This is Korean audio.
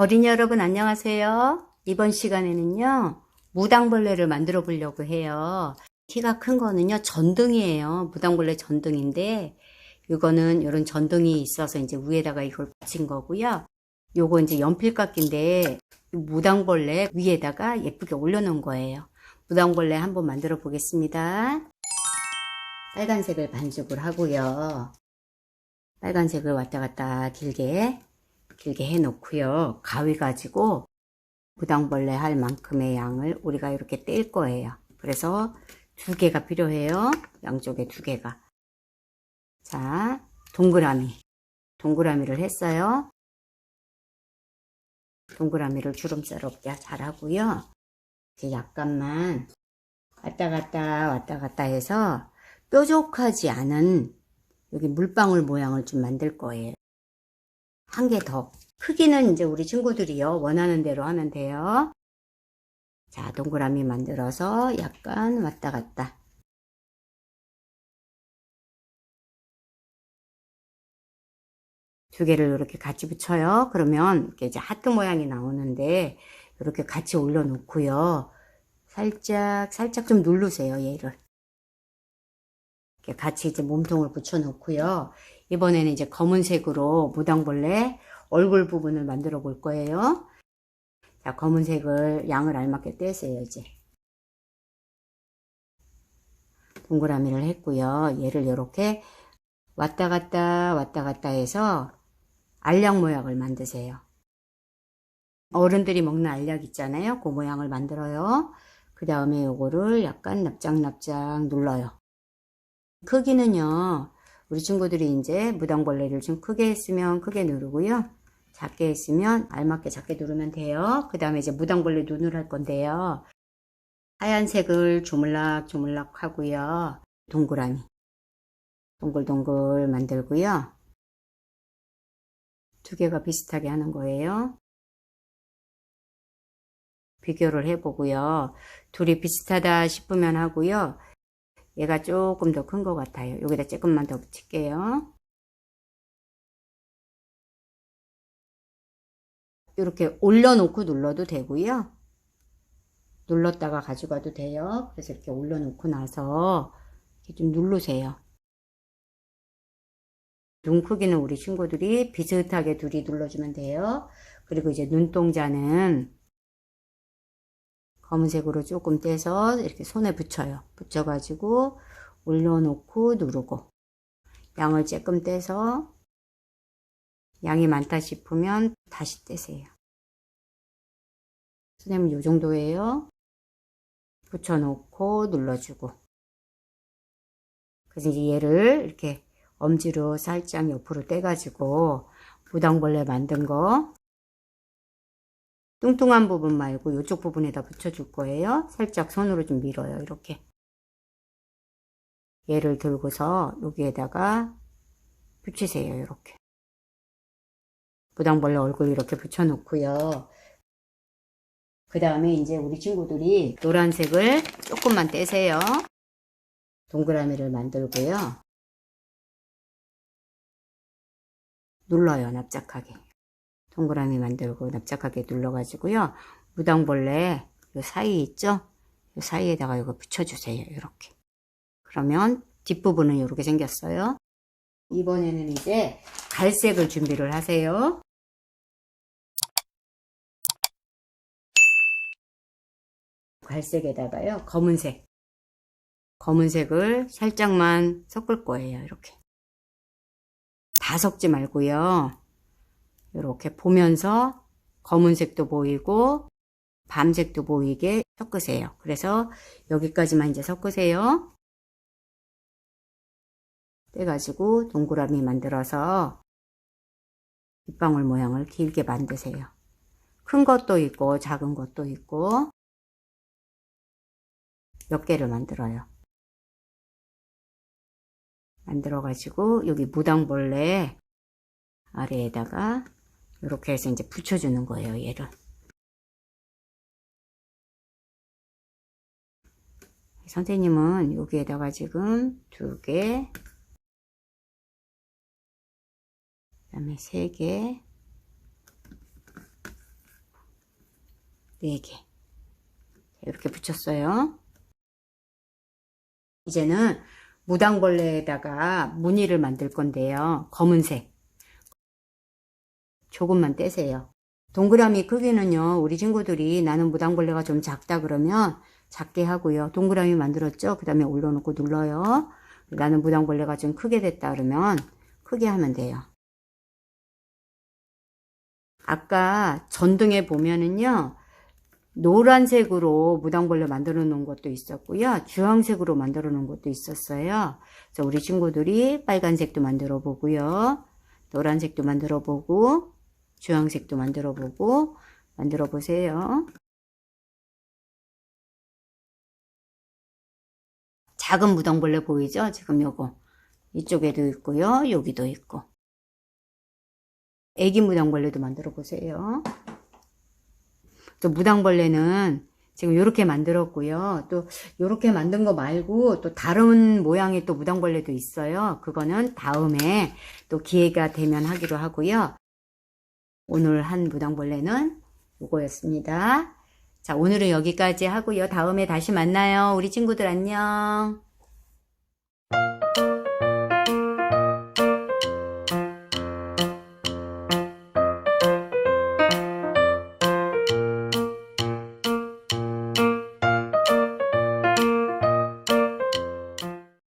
어린이 여러분 안녕하세요. 이번 시간에는요, 무당벌레를 만들어 보려고 해요. 키가 큰 거는요, 전등이에요. 무당벌레 전등인데, 이거는 이런 전등이 있어서 이제 위에다가 이걸 붙인 거고요. 요거 이제 연필깎인데, 무당벌레 위에다가 예쁘게 올려놓은 거예요. 무당벌레 한번 만들어 보겠습니다. 빨간색을 반죽을 하고요. 빨간색을 왔다 갔다 길게 길게 해 놓고요. 가위 가지고 무당벌레 할 만큼의 양을 우리가 이렇게 뗄 거예요. 그래서 두 개가 필요해요. 양쪽에 두 개가. 자, 동그라미. 동그라미를 했어요. 동그라미를 주름살 없게 잘 하고요. 이제 약간만 왔다 갔다 왔다 갔다 해서 뾰족하지 않은 여기 물방울 모양을 좀 만들 거예요. 한 개 더. 크기는 이제 우리 친구들이요. 원하는 대로 하면 돼요. 자, 동그라미 만들어서 약간 왔다 갔다. 두 개를 이렇게 같이 붙여요. 그러면 이제 하트 모양이 나오는데 이렇게 같이 올려놓고요. 살짝, 살짝 좀 누르세요, 얘를. 이렇게 같이 이제 몸통을 붙여놓고요. 이번에는 이제 검은색으로 무당벌레 얼굴 부분을 만들어 볼 거예요. 자, 검은색을 양을 알맞게 떼세요, 이제. 동그라미를 했고요. 얘를 이렇게 왔다 갔다 왔다 갔다 해서 알약 모양을 만드세요. 어른들이 먹는 알약 있잖아요. 그 모양을 만들어요. 그 다음에 요거를 약간 납작납작 눌러요. 크기는요, 우리 친구들이 이제 무당벌레를 좀 크게 했으면 크게 누르고요. 작게 했으면 알맞게 작게 누르면 돼요. 그 다음에 이제 무당벌레 눈을 할 건데요. 하얀색을 조물락 조물락 하고요. 동그라미. 동글동글 만들고요. 두 개가 비슷하게 하는 거예요. 비교를 해보고요. 둘이 비슷하다 싶으면 하고요. 얘가 조금 더 큰 것 같아요. 여기다 조금만 더 붙일게요. 이렇게 올려놓고 눌러도 되고요. 눌렀다가 가져가도 돼요. 그래서 이렇게 올려놓고 나서 이렇게 좀 누르세요. 눈 크기는 우리 친구들이 비슷하게 둘이 눌러주면 돼요. 그리고 이제 눈동자는 검은색으로 조금 떼서 이렇게 손에 붙여요. 붙여가지고 올려놓고 누르고 양을 조금 떼서 양이 많다 싶으면 다시 떼세요. 선생님 이 정도예요. 붙여놓고 눌러주고 그래서 이제 얘를 이렇게 엄지로 살짝 옆으로 떼가지고 무당벌레 만든 거 뚱뚱한 부분 말고 이쪽 부분에다 붙여줄 거예요. 살짝 손으로 좀 밀어요. 이렇게. 얘를 들고서 여기에다가 붙이세요. 이렇게. 무당벌레 얼굴 이렇게 붙여놓고요. 그 다음에 이제 우리 친구들이 노란색을 조금만 떼세요. 동그라미를 만들고요. 눌러요. 납작하게. 동그라미 만들고 납작하게 눌러가지고요. 무당벌레 요 사이 있죠? 요 사이에다가 이거 붙여주세요. 이렇게. 그러면 뒷부분은 이렇게 생겼어요. 이번에는 이제 갈색을 준비를 하세요. 갈색에다가요. 검은색. 검은색을 살짝만 섞을 거예요. 이렇게. 다 섞지 말고요. 이렇게 보면서 검은색도 보이고 밤색도 보이게 섞으세요. 그래서 여기까지만 이제 섞으세요. 떼가지고 동그라미 만들어서 빗방울 모양을 길게 만드세요. 큰 것도 있고 작은 것도 있고 몇 개를 만들어요. 만들어 가지고 여기 무당벌레 아래에다가 이렇게 해서 이제 붙여주는 거예요, 얘를. 선생님은 여기에다가 지금 두 개, 그 다음에 세 개, 4개. 이렇게 붙였어요. 이제는 무당벌레에다가 무늬를 만들 건데요. 검은색. 조금만 떼세요. 동그라미 크기는요, 우리 친구들이 나는 무당벌레가 좀 작다 그러면 작게 하고요. 동그라미 만들었죠? 그 다음에 올려놓고 눌러요. 나는 무당벌레가 좀 크게 됐다 그러면 크게 하면 돼요. 아까 전등에 보면은요, 노란색으로 무당벌레 만들어 놓은 것도 있었고요. 주황색으로 만들어 놓은 것도 있었어요. 그래서 우리 친구들이 빨간색도 만들어 보고요. 노란색도 만들어 보고, 주황색도 만들어 보고, 만들어 보세요. 작은 무당벌레 보이죠? 지금 요거. 이쪽에도 있고요. 여기도 있고. 애기 무당벌레도 만들어 보세요. 또 무당벌레는 지금 이렇게 만들었고요. 또 이렇게 만든 거 말고 또 다른 모양의 또 무당벌레도 있어요. 그거는 다음에 또 기회가 되면 하기로 하고요. 오늘 한 무당벌레는 이거였습니다. 자, 오늘은 여기까지 하고요. 다음에 다시 만나요. 우리 친구들 안녕.